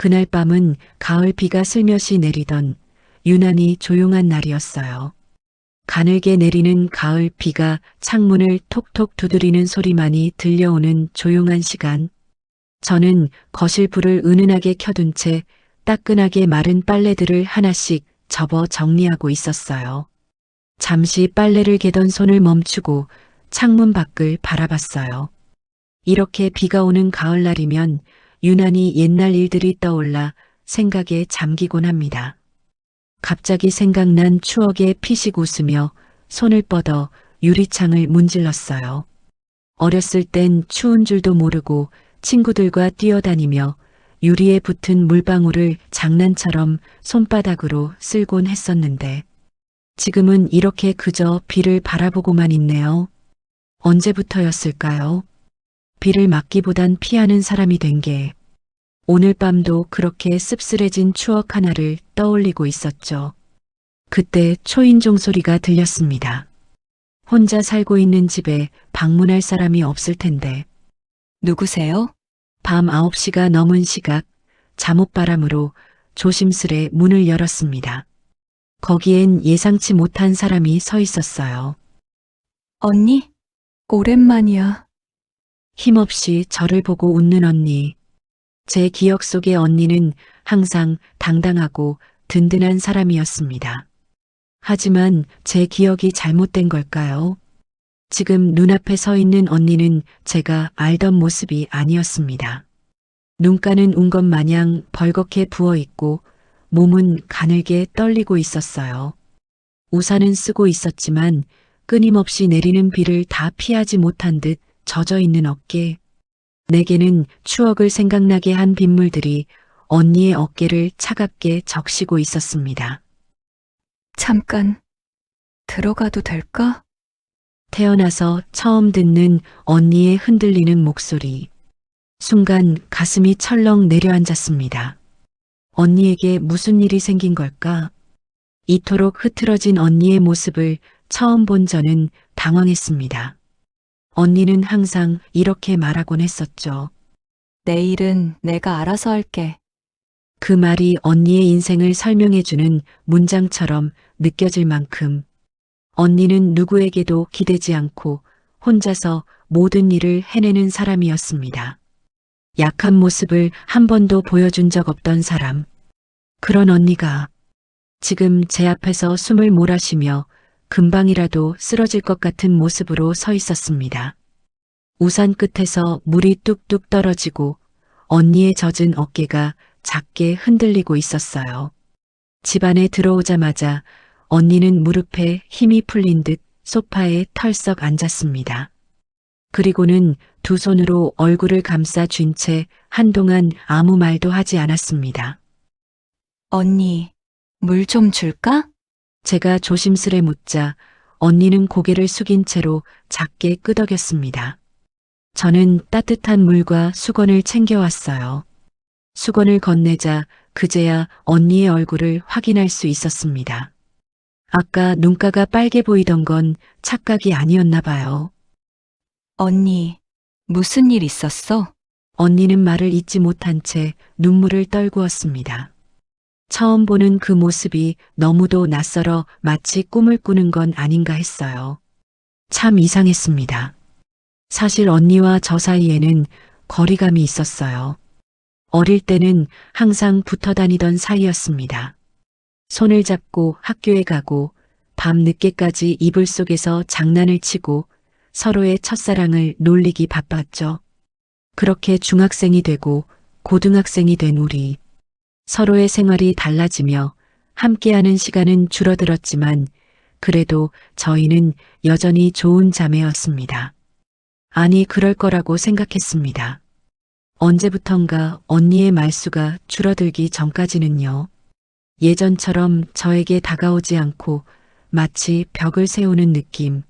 그날 밤은 가을 비가 슬며시 내리던 유난히 조용한 날이었어요. 가늘게 내리는 가을 비가 창문을 톡톡 두드리는 소리만이 들려오는 조용한 시간. 저는 거실 불을 은은하게 켜둔 채 따끈하게 마른 빨래들을 하나씩 접어 정리하고 있었어요. 잠시 빨래를 개던 손을 멈추고 창문 밖을 바라봤어요. 이렇게 비가 오는 가을날이면 유난히 옛날 일들이 떠올라 생각에 잠기곤 합니다. 갑자기 생각난 추억에 피식 웃으며 손을 뻗어 유리창을 문질렀어요. 어렸을 땐 추운 줄도 모르고 친구들과 뛰어다니며 유리에 붙은 물방울을 장난처럼 손바닥으로 쓸곤 했었는데 지금은 이렇게 그저 비를 바라보고만 있네요. 언제부터였을까요? 비를 맞기보단 피하는 사람이 된 게 오늘 밤도 그렇게 씁쓸해진 추억 하나를 떠올리고 있었죠. 그때 초인종 소리가 들렸습니다. 혼자 살고 있는 집에 방문할 사람이 없을 텐데 누구세요? 밤 9시가 넘은 시각 잠옷바람으로 조심스레 문을 열었습니다. 거기엔 예상치 못한 사람이 서 있었어요. 언니? 오랜만이야. 힘없이 저를 보고 웃는 언니. 제 기억 속의 언니는 항상 당당하고 든든한 사람이었습니다. 하지만 제 기억이 잘못된 걸까요? 지금 눈앞에 서 있는 언니는 제가 알던 모습이 아니었습니다. 눈가는 운 것 마냥 벌겋게 부어 있고 몸은 가늘게 떨리고 있었어요. 우산은 쓰고 있었지만 끊임없이 내리는 비를 다 피하지 못한 듯 젖어 있는 어깨. 내게는 추억을 생각나게 한 빗물들이 언니의 어깨를 차갑게 적시고 있었습니다. 잠깐. 들어가도 될까? 태어나서 처음 듣는 언니의 흔들리는 목소리. 순간 가슴이 철렁 내려앉았습니다. 언니에게 무슨 일이 생긴 걸까? 이토록 흐트러진 언니의 모습을 처음 본 저는 당황했습니다. 언니는 항상 이렇게 말하곤 했었죠. 내일은 내가 알아서 할게. 그 말이 언니의 인생을 설명해주는 문장처럼 느껴질 만큼 언니는 누구에게도 기대지 않고 혼자서 모든 일을 해내는 사람이었습니다. 약한 모습을 한 번도 보여준 적 없던 사람. 그런 언니가 지금 제 앞에서 숨을 몰아쉬며 금방이라도 쓰러질 것 같은 모습으로 서 있었습니다. 우산 끝에서 물이 뚝뚝 떨어지고 언니의 젖은 어깨가 작게 흔들리고 있었어요. 집 안에 들어오자마자 언니는 무릎에 힘이 풀린 듯 소파에 털썩 앉았습니다. 그리고는 두 손으로 얼굴을 감싸 쥔 채 한동안 아무 말도 하지 않았습니다. 언니, 물 좀 줄까? 제가 조심스레 묻자 언니는 고개를 숙인 채로 작게 끄덕였습니다. 저는 따뜻한 물과 수건을 챙겨왔어요. 수건을 건네자 그제야 언니의 얼굴을 확인할 수 있었습니다. 아까 눈가가 빨개 보이던 건 착각이 아니었나 봐요. 언니, 무슨 일 있었어? 언니는 말을 잇지 못한 채 눈물을 떨구었습니다. 처음 보는 그 모습이 너무도 낯설어 마치 꿈을 꾸는 건 아닌가 했어요. 참 이상했습니다. 사실 언니와 저 사이에는 거리감이 있었어요. 어릴 때는 항상 붙어 다니던 사이였습니다. 손을 잡고 학교에 가고 밤 늦게까지 이불 속에서 장난을 치고 서로의 첫사랑을 놀리기 바빴죠. 그렇게 중학생이 되고 고등학생이 된 우리. 서로의 생활이 달라지며 함께하는 시간은 줄어들었지만 그래도 저희는 여전히 좋은 자매였습니다. 아니, 그럴 거라고 생각했습니다. 언제부턴가 언니의 말수가 줄어들기 전까지는요. 예전처럼 저에게 다가오지 않고 마치 벽을 세우는 느낌.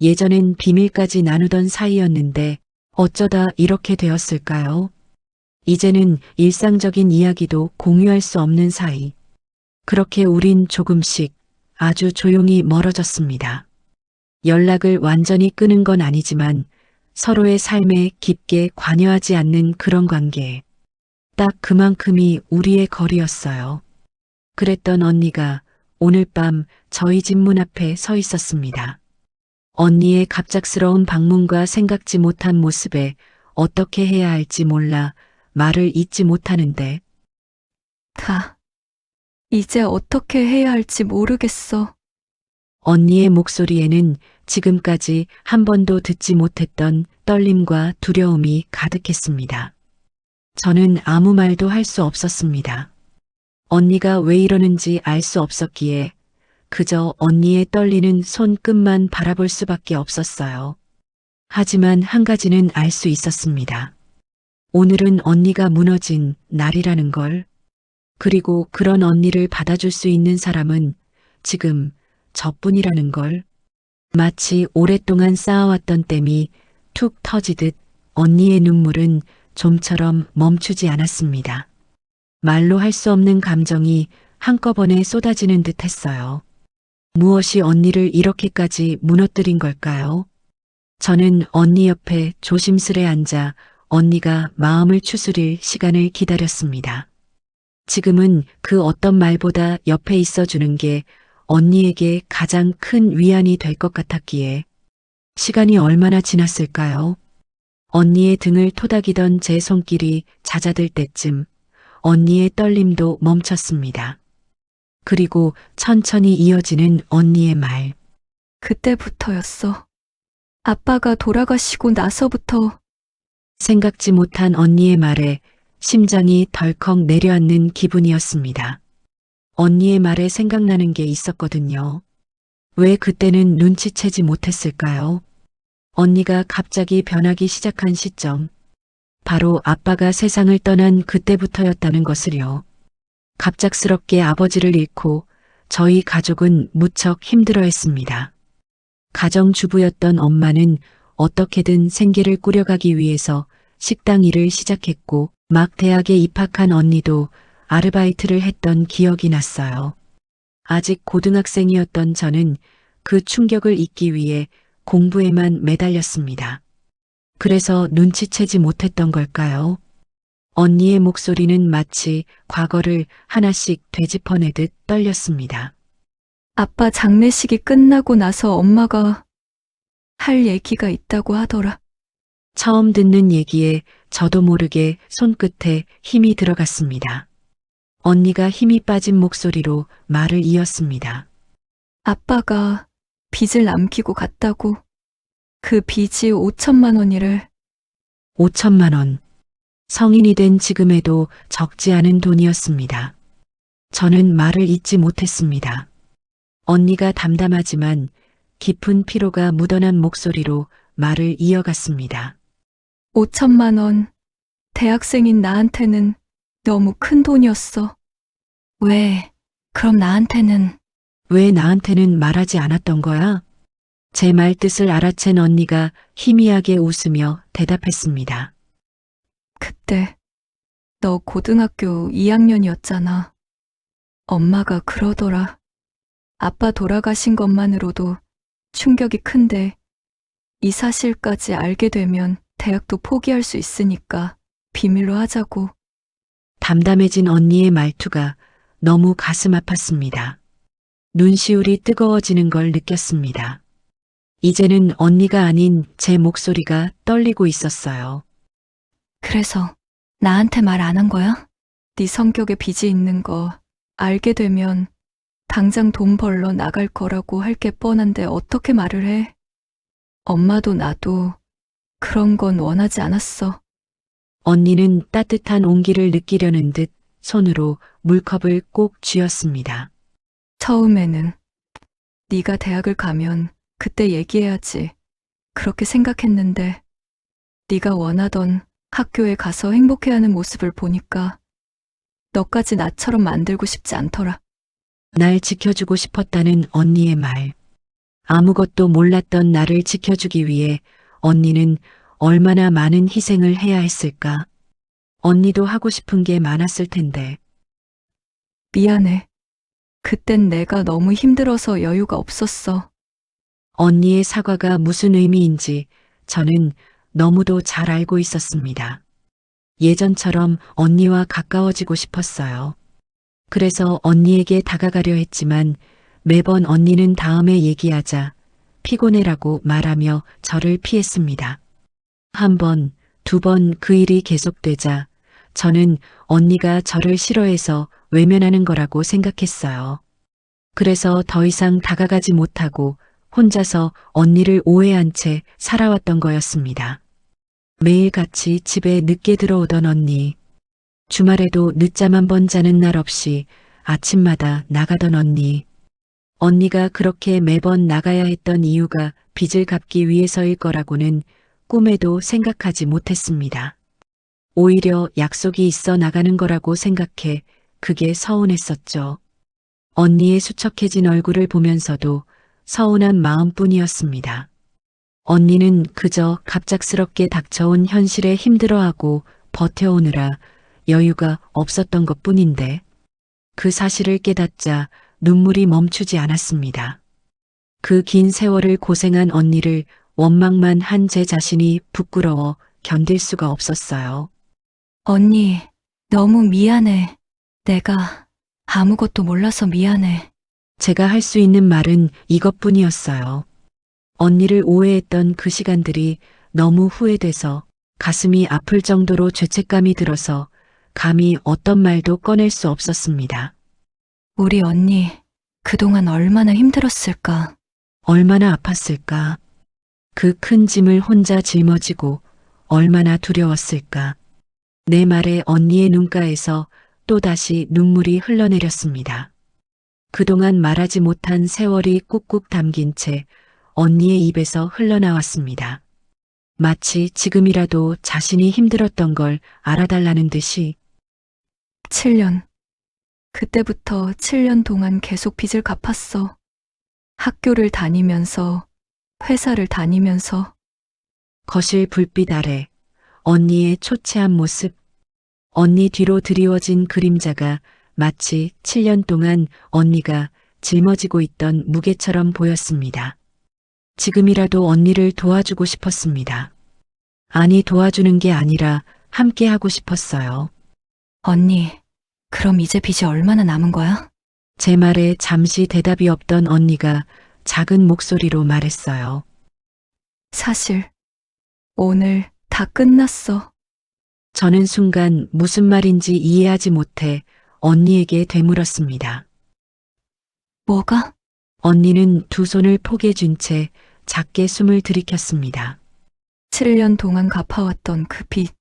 예전엔 비밀까지 나누던 사이였는데 어쩌다 이렇게 되었을까요? 이제는 일상적인 이야기도 공유할 수 없는 사이. 그렇게 우린 조금씩 아주 조용히 멀어졌습니다. 연락을 완전히 끊은 건 아니지만 서로의 삶에 깊게 관여하지 않는 그런 관계. 딱 그만큼이 우리의 거리였어요. 그랬던 언니가 오늘 밤 저희 집 문 앞에 서 있었습니다. 언니의 갑작스러운 방문과 생각지 못한 모습에 어떻게 해야 할지 몰라 말을 잇지 못하는데 다. 이제 어떻게 해야 할지 모르겠어. 언니의 목소리에는 지금까지 한 번도 듣지 못했던 떨림과 두려움이 가득했습니다. 저는 아무 말도 할 수 없었습니다. 언니가 왜 이러는지 알 수 없었기에 그저 언니의 떨리는 손끝만 바라볼 수밖에 없었어요. 하지만 한 가지는 알 수 있었습니다. 오늘은 언니가 무너진 날이라는 걸, 그리고 그런 언니를 받아줄 수 있는 사람은 지금 저뿐이라는 걸 마치 오랫동안 쌓아왔던 댐이 툭 터지듯 언니의 눈물은 좀처럼 멈추지 않았습니다. 말로 할 수 없는 감정이 한꺼번에 쏟아지는 듯 했어요. 무엇이 언니를 이렇게까지 무너뜨린 걸까요? 저는 언니 옆에 조심스레 앉아 언니가 마음을 추스릴 시간을 기다렸습니다. 지금은 그 어떤 말보다 옆에 있어주는 게 언니에게 가장 큰 위안이 될 것 같았기에 시간이 얼마나 지났을까요? 언니의 등을 토닥이던 제 손길이 잦아들 때쯤 언니의 떨림도 멈췄습니다. 그리고 천천히 이어지는 언니의 말. 그때부터였어. 아빠가 돌아가시고 나서부터 생각지 못한 언니의 말에 심장이 덜컥 내려앉는 기분이었습니다. 언니의 말에 생각나는 게 있었거든요. 왜 그때는 눈치채지 못했을까요? 언니가 갑자기 변하기 시작한 시점. 바로 아빠가 세상을 떠난 그때부터였다는 것을요. 갑작스럽게 아버지를 잃고 저희 가족은 무척 힘들어 했습니다. 가정주부였던 엄마는 어떻게든 생계를 꾸려가기 위해서 식당 일을 시작했고 막 대학에 입학한 언니도 아르바이트를 했던 기억이 났어요. 아직 고등학생이었던 저는 그 충격을 잊기 위해 공부에만 매달렸습니다. 그래서 눈치채지 못했던 걸까요? 언니의 목소리는 마치 과거를 하나씩 되짚어내듯 떨렸습니다. 아빠 장례식이 끝나고 나서 엄마가 할 얘기가 있다고 하더라. 처음 듣는 얘기에 저도 모르게 손끝에 힘이 들어갔습니다. 언니가 힘이 빠진 목소리로 말을 이었습니다. 아빠가 빚을 남기고 갔다고. 그 빚이 5천만 원이를 5천만 원. 성인이 된 지금에도 적지 않은 돈이었습니다. 저는 말을 잇지 못했습니다. 언니가 담담하지만 깊은 피로가 묻어난 목소리로 말을 이어갔습니다. 5천만 원. 대학생인 나한테는 너무 큰 돈이었어. 왜, 그럼 나한테는 왜 나한테는 말하지 않았던 거야? 제 말 뜻을 알아챈 언니가 희미하게 웃으며 대답했습니다. 그때 너 고등학교 2학년이었잖아. 엄마가 그러더라. 아빠 돌아가신 것만으로도 충격이 큰데 이 사실까지 알게 되면 대학도 포기할 수 있으니까 비밀로 하자고. 담담해진 언니의 말투가 너무 가슴 아팠습니다. 눈시울이 뜨거워지는 걸 느꼈습니다. 이제는 언니가 아닌 제 목소리가 떨리고 있었어요. 그래서 나한테 말 안 한 거야? 네 성격에 빚이 있는 거 알게 되면 당장 돈 벌러 나갈 거라고 할 게 뻔한데 어떻게 말을 해? 엄마도 나도 그런 건 원하지 않았어. 언니는 따뜻한 온기를 느끼려는 듯 손으로 물컵을 꼭 쥐었습니다. 처음에는 네가 대학을 가면 그때 얘기해야지. 그렇게 생각했는데 네가 원하던 학교에 가서 행복해하는 모습을 보니까 너까지 나처럼 만들고 싶지 않더라. 날 지켜주고 싶었다는 언니의 말. 아무것도 몰랐던 나를 지켜주기 위해 언니는 얼마나 많은 희생을 해야 했을까. 언니도 하고 싶은 게 많았을 텐데. 미안해. 그땐 내가 너무 힘들어서 여유가 없었어. 언니의 사과가 무슨 의미인지 저는 너무도 잘 알고 있었습니다. 예전처럼 언니와 가까워지고 싶었어요. 그래서 언니에게 다가가려 했지만 매번 언니는 다음에 얘기하자 피곤해라고 말하며 저를 피했습니다. 한 번, 두 번 그 일이 계속되자 저는 언니가 저를 싫어해서 외면하는 거라고 생각했어요. 그래서 더 이상 다가가지 못하고 혼자서 언니를 오해한 채 살아왔던 거였습니다. 매일 같이 집에 늦게 들어오던 언니. 주말에도 늦잠 한 번 자는 날 없이 아침마다 나가던 언니. 언니가 그렇게 매번 나가야 했던 이유가 빚을 갚기 위해서일 거라고는 꿈에도 생각하지 못했습니다. 오히려 약속이 있어 나가는 거라고 생각해 그게 서운했었죠. 언니의 수척해진 얼굴을 보면서도 서운한 마음뿐이었습니다. 언니는 그저 갑작스럽게 닥쳐온 현실에 힘들어하고 버텨오느라 여유가 없었던 것 뿐인데 그 사실을 깨닫자 눈물이 멈추지 않았습니다. 그 긴 세월을 고생한 언니를 원망만 한 제 자신이 부끄러워 견딜 수가 없었어요. 언니, 너무 미안해. 내가 아무것도 몰라서 미안해. 제가 할 수 있는 말은 이것뿐이었어요. 언니를 오해했던 그 시간들이 너무 후회돼서 가슴이 아플 정도로 죄책감이 들어서 감히 어떤 말도 꺼낼 수 없었습니다. 우리 언니, 그동안 얼마나 힘들었을까. 얼마나 아팠을까. 그 큰 짐을 혼자 짊어지고 얼마나 두려웠을까. 내 말에 언니의 눈가에서 또다시 눈물이 흘러내렸습니다. 그동안 말하지 못한 세월이 꾹꾹 담긴 채 언니의 입에서 흘러나왔습니다. 마치 지금이라도 자신이 힘들었던 걸 알아달라는 듯이 7년. 그때부터 7년 동안 계속 빚을 갚았어. 학교를 다니면서, 회사를 다니면서, 거실 불빛 아래 언니의 초췌한 모습, 언니 뒤로 드리워진 그림자가 마치 7년 동안 언니가 짊어지고 있던 무게처럼 보였습니다. 지금이라도 언니를 도와주고 싶었습니다. 아니 도와주는 게 아니라 함께 하고 싶었어요. 언니, 그럼 이제 빚이 얼마나 남은 거야? 제 말에 잠시 대답이 없던 언니가 작은 목소리로 말했어요. 사실, 오늘 다 끝났어. 저는 순간 무슨 말인지 이해하지 못해 언니에게 되물었습니다. 뭐가? 언니는 두 손을 포개 준채 작게 숨을 들이켰습니다. 7년 동안 갚아왔던 그 빚.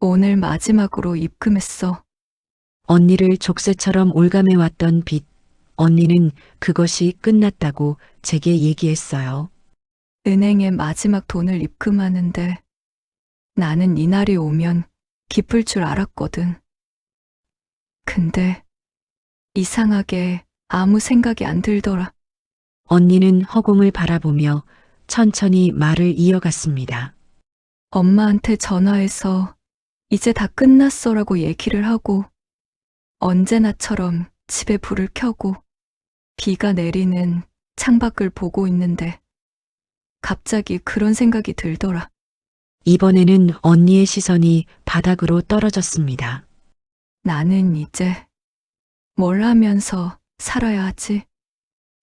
오늘 마지막으로 입금했어. 언니를 족쇄처럼 올감해 왔던 빚. 언니는 그것이 끝났다고 제게 얘기했어요. 은행에 마지막 돈을 입금하는데 나는 이날이 오면 기쁠 줄 알았거든. 근데 이상하게 아무 생각이 안 들더라. 언니는 허공을 바라보며 천천히 말을 이어갔습니다. 엄마한테 전화해서 이제 다 끝났어라고 얘기를 하고 언제나처럼 집에 불을 켜고 비가 내리는 창밖을 보고 있는데 갑자기 그런 생각이 들더라. 이번에는 언니의 시선이 바닥으로 떨어졌습니다. 나는 이제 뭘 하면서 살아야 하지?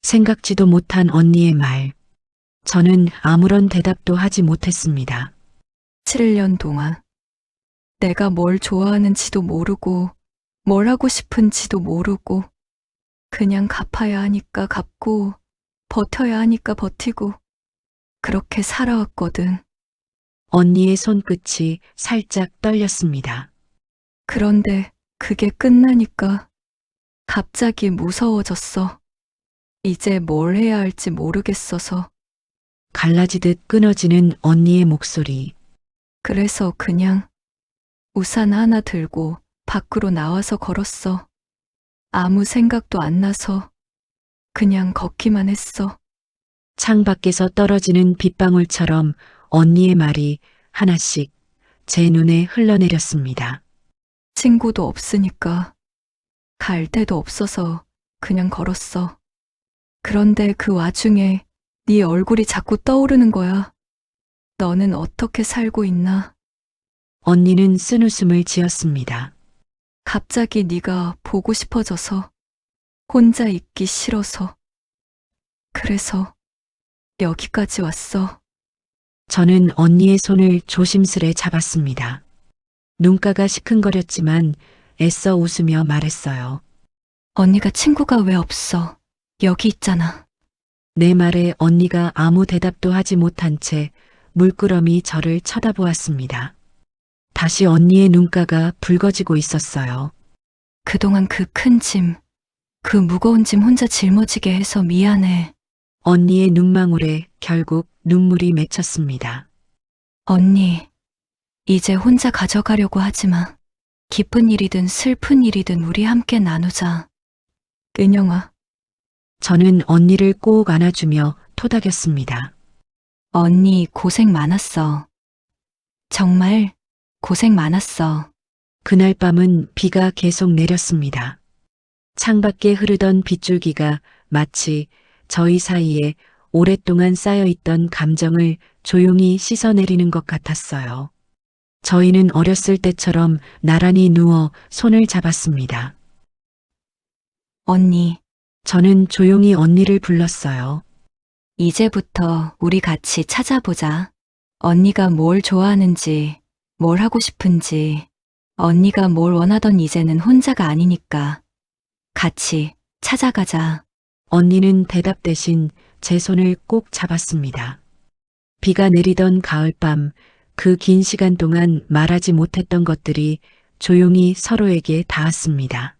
생각지도 못한 언니의 말. 저는 아무런 대답도 하지 못했습니다. 7년 동안 내가 뭘 좋아하는지도 모르고 뭘 하고 싶은지도 모르고 그냥 갚아야 하니까 갚고 버텨야 하니까 버티고 그렇게 살아왔거든. 언니의 손끝이 살짝 떨렸습니다. 그런데 그게 끝나니까 갑자기 무서워졌어. 이제 뭘 해야 할지 모르겠어서 갈라지듯 끊어지는 언니의 목소리. 그래서 그냥 우산 하나 들고 밖으로 나와서 걸었어. 아무 생각도 안 나서 그냥 걷기만 했어. 창 밖에서 떨어지는 빗방울처럼 언니의 말이 하나씩 제 눈에 흘러내렸습니다. 친구도 없으니까 갈 데도 없어서 그냥 걸었어. 그런데 그 와중에 네 얼굴이 자꾸 떠오르는 거야. 너는 어떻게 살고 있나? 언니는 쓴 웃음을 지었습니다. 갑자기 네가 보고 싶어져서 혼자 있기 싫어서 그래서 여기까지 왔어. 저는 언니의 손을 조심스레 잡았습니다. 눈가가 시큰거렸지만 애써 웃으며 말했어요. 언니가 친구가 왜 없어? 여기 있잖아. 내 말에 언니가 아무 대답도 하지 못한 채 물끄러미 저를 쳐다보았습니다. 다시 언니의 눈가가 붉어지고 있었어요. 그동안 그 큰 짐, 그 무거운 짐 혼자 짊어지게 해서 미안해. 언니의 눈망울에 결국 눈물이 맺혔습니다. 언니, 이제 혼자 가져가려고 하지 마. 기쁜 일이든 슬픈 일이든 우리 함께 나누자. 은영아, 저는 언니를 꼭 안아주며 토닥였습니다. 언니 고생 많았어. 정말 고생 많았어. 그날 밤은 비가 계속 내렸습니다. 창밖에 흐르던 빗줄기가 마치 저희 사이에 오랫동안 쌓여있던 감정을 조용히 씻어내리는 것 같았어요. 저희는 어렸을 때처럼 나란히 누워 손을 잡았습니다. 언니, 저는 조용히 언니를 불렀어요. 이제부터 우리 같이 찾아보자. 언니가 뭘 좋아하는지, 뭘 하고 싶은지, 언니가 뭘 원하던 이제는 혼자가 아니니까. 같이 찾아가자. 언니는 대답 대신 제 손을 꼭 잡았습니다. 비가 내리던 가을밤, 그 긴 시간 동안 말하지 못했던 것들이 조용히 서로에게 닿았습니다.